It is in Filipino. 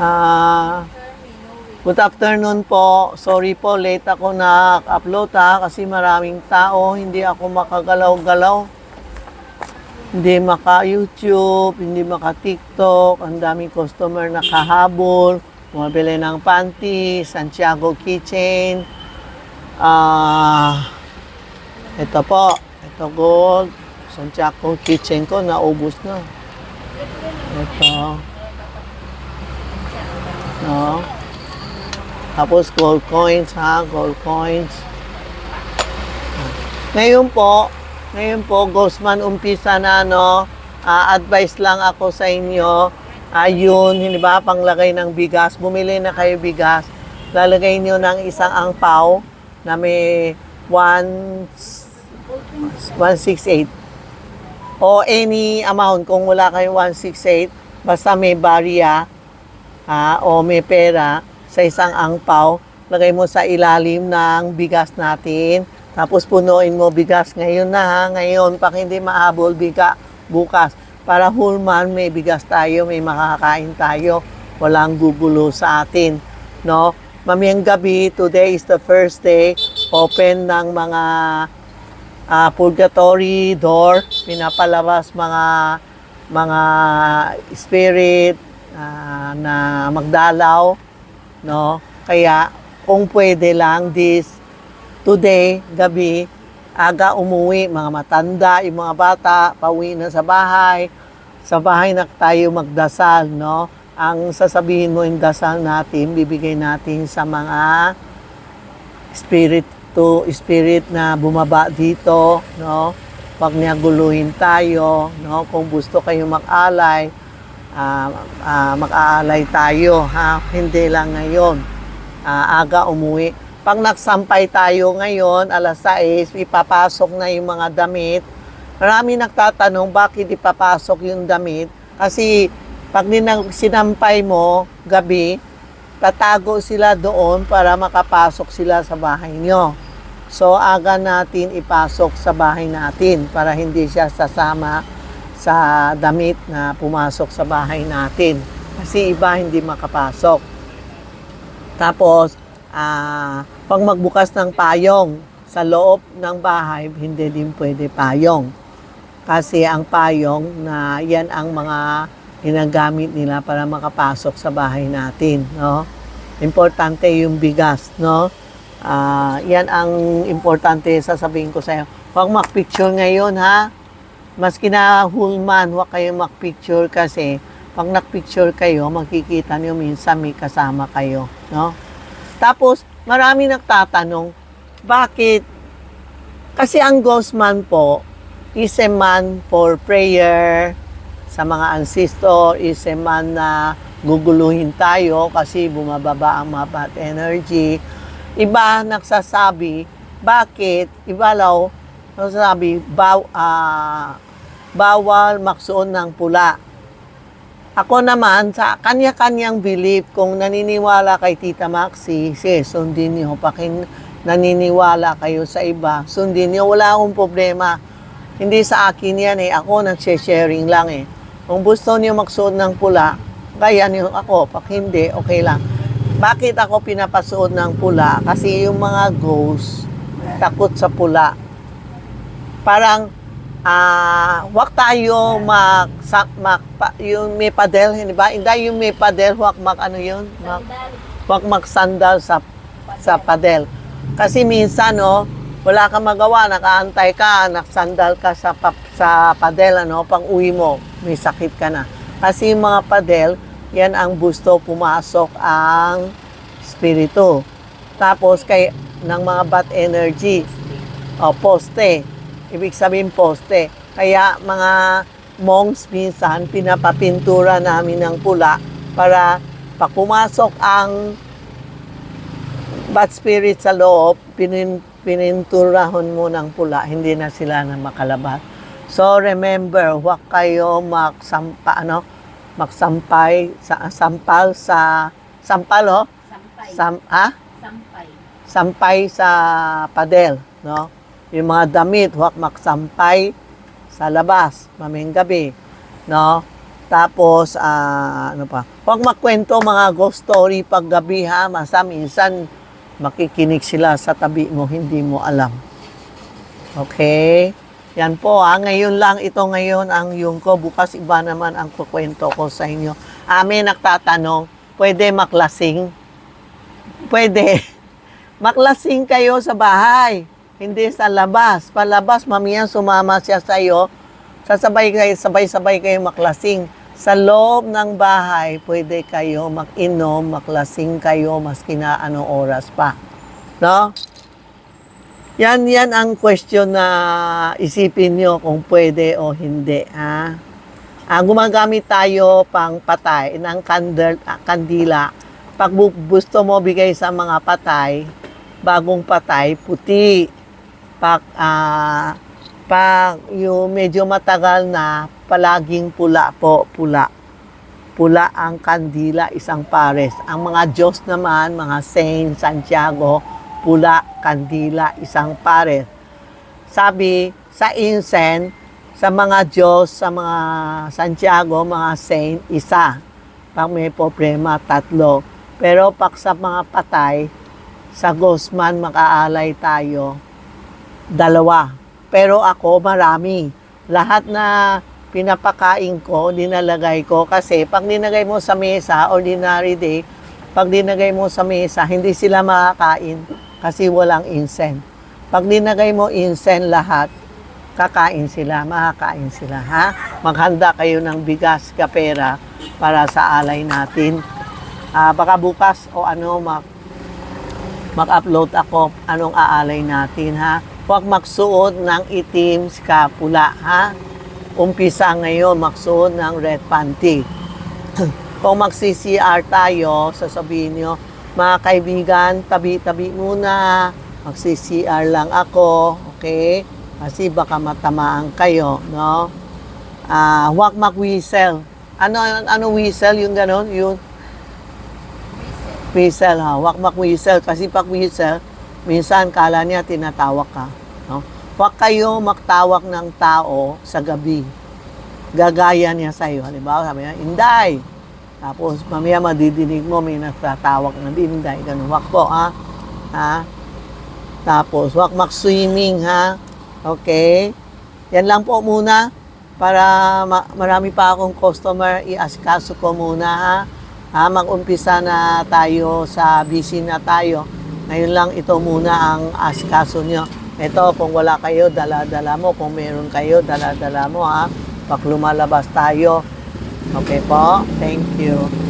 Ah, good afternoon po. Sorry po, late ako na-upload ha, kasi maraming tao, hindi ako makagalaw-galaw. Hindi maka-YouTube, hindi maka-TikTok, ang daming customer nakahabol, bumabili ng panty, Santiago Kitchen. Ah, ito po, ito gold, Santiago Kitchen ko, naubos na. Ito. No? Tapos gold coins ha, gold coins. Ngayon po, ngayon po, Ghostman, umpisa na, no? Ah, advice lang ako sa inyo. Ayun, hindi ba, panglagay ng bigas. Bumili na kayo bigas. Lalagay nyo ng isang angpaw na may 1, 168. O any amount, kung wala kayong 168, basta may barya, ha, o may pera sa isang angpaw, lagay mo sa ilalim ng bigas natin. Tapos punuin mo bigas ngayon na ha, ngayon, pag hindi mahabol, biga bukas. Para whole month may bigas tayo, may makakain tayo, walang gugulo sa atin. No? Mamayang gabi, today is the first day, open ng mga ah, purgatory door, pinapalabas mga mga spirit ah, na magdalaw, no? Kaya kung pwede lang this today, gabi, aga umuwi, mga matanda, yung mga bata, pauwi na sa bahay. Sa bahay na tayo magdasal, no? Ang sasabihin mo yung dasal natin, bibigay natin sa mga spirit to spirit na bumaba dito, no? Huwag niya tayo, no? Kung gusto kayo mag-alay, ah, ah, mag-aalay tayo, ha? Hindi lang ngayon. Ah, aga umuwi. Pag nagsampay tayo ngayon, alas 6, ipapasok na yung mga damit. Marami nagtatanong bakit ipapasok yung damit. Kasi pag ninang, sinampay mo gabi, tatago sila doon para makapasok sila sa bahay nyo. So, aga natin ipasok sa bahay natin para hindi siya sasama sa damit na pumasok sa bahay natin. Kasi iba hindi makapasok. Tapos, ah, pag magbukas ng payong sa loob ng bahay, hindi din pwede payong. Kasi ang payong na yan ang mga ginagamit nila para makapasok sa bahay natin, no? Importante yung bigas, no? Ah, yan ang importante sasabihin ko sa iyo. Huwag mag-picture ngayon, ha? Maski na hulman, huwag kayong mag-picture kasi pag nag-picture kayo, makikita niyo minsan may kasama kayo, no? Tapos, marami nagtatanong, bakit? Kasi ang ghost man po is a man for prayer sa mga ancestor, is a man na guguluhin tayo kasi bumababa ang mga bad energy. Iba nagsasabi, bakit? Iba law, nagsasabi, baw, ah, bawal maksuon ng pula. Ako naman, sa kanya-kanyang belief, kung naniniwala kay Tita Maxi, sige, sundin niyo. Pakin naniniwala kayo sa iba, sundin niyo. Wala akong problema. Hindi sa akin yan eh. Ako nagsha-sharing lang eh. Kung gusto niyo magsuot ng pula, kaya niyo ako. Pag hindi, okay lang. Bakit ako pinapasuot ng pula? Kasi yung mga ghost, takot sa pula. Parang, ah, wag tayo mag, sa, mag pa, yung may padel, hindi ba? Hindi yung may padel, wag mag, ano yun? Mag, wag magsandal sa, sa padel. Kasi minsan, no, wala kang magawa, nakaantay ka, naksandal ka sa, pa, sa padel, ano, pang uwi mo, may sakit ka na. Kasi yung mga padel, yan ang gusto pumasok ang spirito. Tapos kay ng mga bad energy, o poste. Ibig sabihin poste. Kaya mga monks minsan pinapapintura namin ng pula para pag pumasok ang bad spirit sa loob, pinin, pininturahon mo ng pula, hindi na sila na makalabas. So remember, huwag kayo magsampa, ano, magsampay sa sampal sa sampal oh, Sampay. sam, ha? Sampay. sampay sa padel, no? Yung mga damit, huwag magsampay sa labas, maming gabi, no? Tapos, ah, ano pa? Huwag magkwento mga ghost story pag gabi ha. Masa minsan makikinig sila sa tabi mo, hindi mo alam. Okay? Yan po ha. Ngayon lang, ito ngayon ang yung ko. Bukas iba naman ang kukwento ko sa inyo. Amin nagtatanong, pwede maklasing? Pwede. Maklasing kayo sa bahay. Hindi sa labas. Palabas, mamiyan sumama siya sa iyo. Sasabay kayo, sabay-sabay kayo maklasing. Sa loob ng bahay, pwede kayo mag-inom, maklasing kayo, maski na anong oras pa. No? Yan, yan ang question na isipin nyo kung pwede o hindi. Ha? Ah, gumagamit tayo pang patay ng candle, ah, kandila. Pag gusto mo bigay sa mga patay, bagong patay, puti. Pag, ah, pag yung medyo matagal na, palaging pula po, pula. Pula ang kandila, isang pares. Ang mga Diyos naman, mga Saint Santiago, pula, kandila, isang pares. Sabi, sa incense, sa mga Diyos, sa mga Santiago, mga Saint, isa. Pag may problema, tatlo. Pero pag sa mga patay, sa Gosman makaalay tayo, dalawa. Pero ako, marami. Lahat na pinapakain ko, dinalagay ko. Kasi pag dinagay mo sa mesa, ordinary day, pag dinagay mo sa mesa, hindi sila makakain kasi walang incense. Pag dinagay mo incense lahat, kakain sila, makakain sila, ha? Maghanda kayo ng bigas, kapera, para sa alay natin. Ah, baka bukas o ano, mag, mag-upload ako anong aalay natin, ha? Huwag magsuot ng itim ska pula, ha? Umpisa ngayon, magsuot ng red panty. Kung magsi-CR tayo, sasabihin nyo, mga kaibigan, tabi-tabi muna, magsi-CR lang ako, okay? Kasi baka matamaan kayo, no? Ah, huwag mag-whistle. Ano, ano whistle? Yung ganon? Yung whistle, ha? Huwag mag-whistle. Kasi pag whistle, minsan kala niya tinatawag ka, no? Huwag kayo magtawag ng tao sa gabi. Gagaya niya sa'yo. Halimbawa, sabi niya, Inday! Tapos, mamaya madidinig mo, may nagtatawag na Inday. Ganun. Huwag po, ha? Ha? Tapos, huwag mag-swimming, ha? Okay? Yan lang po muna para ma- marami pa akong customer, i-askaso ko muna ha. ha mag-umpisa na tayo sa busy na tayo. Ngayon lang ito muna ang askaso nyo. Ito, kung wala kayo, dala-dala mo. Kung meron kayo, dala-dala mo ha. Pag lumalabas tayo. Okay po? Thank you.